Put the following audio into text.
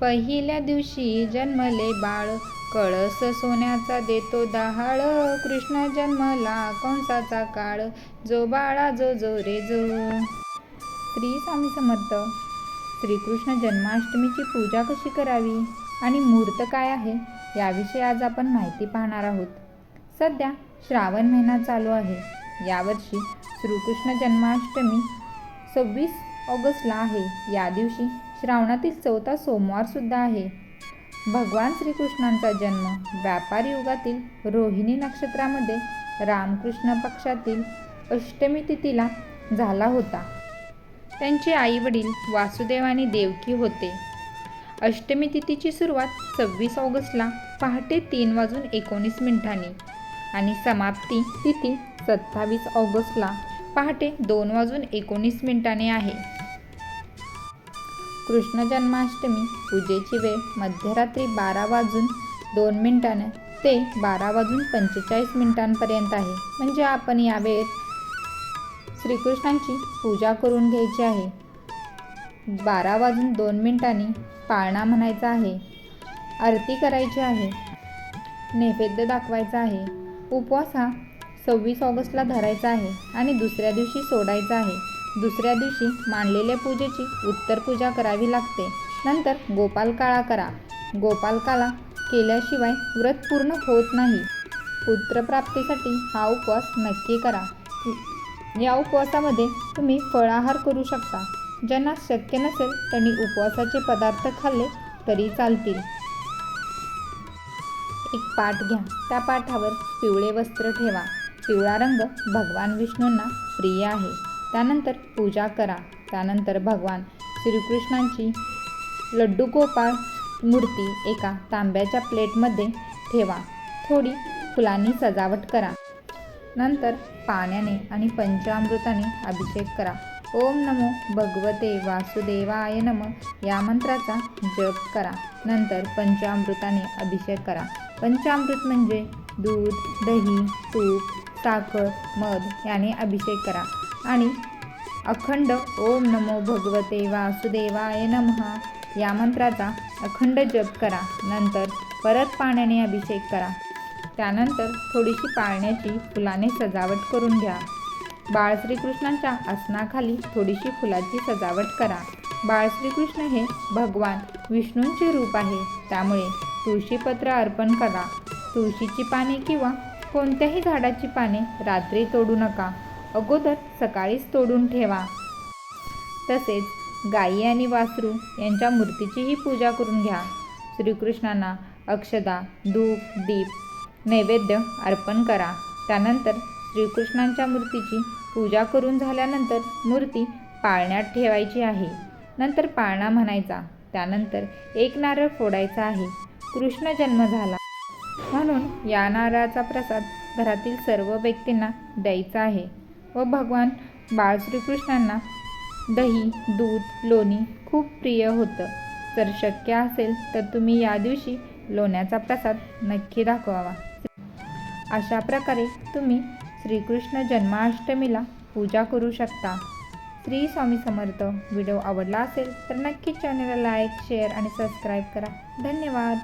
पहिल्या दिवशी जन्मले बाळ. कळस सोन्याचा देतो दहाळ. कृष्ण जन्मला कंसाचा काळ. जो बाळा जो जो रे जो. श्री स्वामी समर्थ. श्रीकृष्ण जन्माष्टमीची पूजा कशी करावी आणि मुहूर्त काय आहे याविषयी आज आपण माहिती पाहणार आहोत. सध्या श्रावण महिना चालू आहे. यावर्षी श्रीकृष्ण जन्माष्टमी सव्वीस ऑगस्टला आहे. या दिवशी श्रावणातील चौथा सोमवारसुद्धा आहे. भगवान श्रीकृष्णांचा जन्म व्यापार युगातील रोहिणी नक्षत्रामध्ये रामकृष्ण पक्षातील अष्टमी तिथीला झाला होता. त्यांचे आई वडील वासुदेव आणि देवकी होते. अष्टमी तिथीची सुरुवात सव्वीस ऑगस्टला पहाटे तीन वाजून एकोणीस मिनिटांनी आणि समाप्ती तिथी सत्तावीस ऑगस्टला पहाटे दोन वाजून एकोणीस मिनिटांनी आहे. कृष्ण जन्माष्टमी पूजेची वेळ मध्यरात्री बारा वाजून दोन मिनिटानं ते बारा वाजून पंचेचाळीस मिनिटांपर्यंत आहे. म्हणजे आपण या वेळेत श्रीकृष्णांची पूजा करून घ्यायची आहे. बारा वाजून दोन मिनिटांनी पाळणा म्हणायचा आहे. आरती करायची आहे. नैवेद्य दाखवायचा आहे. उपवास हा सव्वीस ऑगस्टला धरायचा आहे आणि दुसऱ्या दिवशी सोडायचा आहे. दुसऱ्या दिवशी मांडलेल्या पूजेची उत्तर पूजा करावी लागते. नंतर गोपालकाळा करा. गोपालकाला केल्याशिवाय व्रत पूर्ण होत नाही. पुत्रप्राप्तीसाठी हा उपवास नक्की करा. या उपवासामध्ये तुम्ही फळाहार करू शकता. ज्यांना शक्य नसेल त्यांनी उपवासाचे पदार्थ खाल्ले तरी चालतील. एक पाठ घ्या. त्या पाठावर पिवळे वस्त्र ठेवा. पिवळा रंग भगवान विष्णूंना प्रिय आहे. त्यानंतर पूजा करा. त्यानंतर भगवान श्रीकृष्णांची लड्डू गोपाळ मूर्ती एका तांब्याच्या प्लेटमध्ये ठेवा. थोडी फुलांनी सजावट करा. नंतर पाण्याने आणि पंचामृताने अभिषेक करा. ओम नमो भगवते वासुदेवाय नम या मंत्राचा जप करा. नंतर पंचामृताने अभिषेक करा. पंचामृत म्हणजे दूध दही तूप साखर मध याने अभिषेक करा. आणि अखंड ओम नमो भगवते वासुदेवाय नमः. या मंत्राचा अखंड जप करा नंतर परत पाण्याने अभिषेक करा. त्यानंतर थोडीशी पाळण्याची फुलाने सजावट करून घ्या. बाळ श्रीकृष्णांच्या आसनाखाली थोडीशी फुलाची सजावट करा. बाळ श्रीकृष्ण हे भगवान विष्णूंचे रूप आहे. त्यामुळे तुळशीपत्र अर्पण करा. तुळशीची पाने किंवा कोणत्याही झाडाची पाने रात्री तोडू नका. अगोदर सकाळीच तोडून ठेवा. तसेच गायी आणि वासरू यांच्या मूर्तीचीही पूजा करून घ्या. श्रीकृष्णांना अक्षदा धूप दीप नैवेद्य अर्पण करा. त्यानंतर श्रीकृष्णांच्या मूर्तीची पूजा करून झाल्यानंतर मूर्ती पाळण्यात ठेवायची आहे. नंतर पाळणा म्हणायचा. त्यानंतर एक नारळ फोडायचा आहे. कृष्ण जन्म झाला. म्हणून या नारळाचा प्रसाद घरातील सर्व व्यक्तींना द्यायचा आहे. व भगवान बाळ श्रीकृष्णांना दही दूध लोणी खूप प्रिय होतं. जर शक्य असेल तर तुम्ही या दिवशी लोण्याचा प्रसाद नक्की दाखवावा. अशा प्रकारे तुम्ही श्रीकृष्ण जन्माष्टमीला पूजा करू शकता. श्री स्वामी समर्थ व्हिडिओ आवडला असेल तर नक्कीच चॅनलला लाईक शेअर आणि सबस्क्राईब करा. धन्यवाद!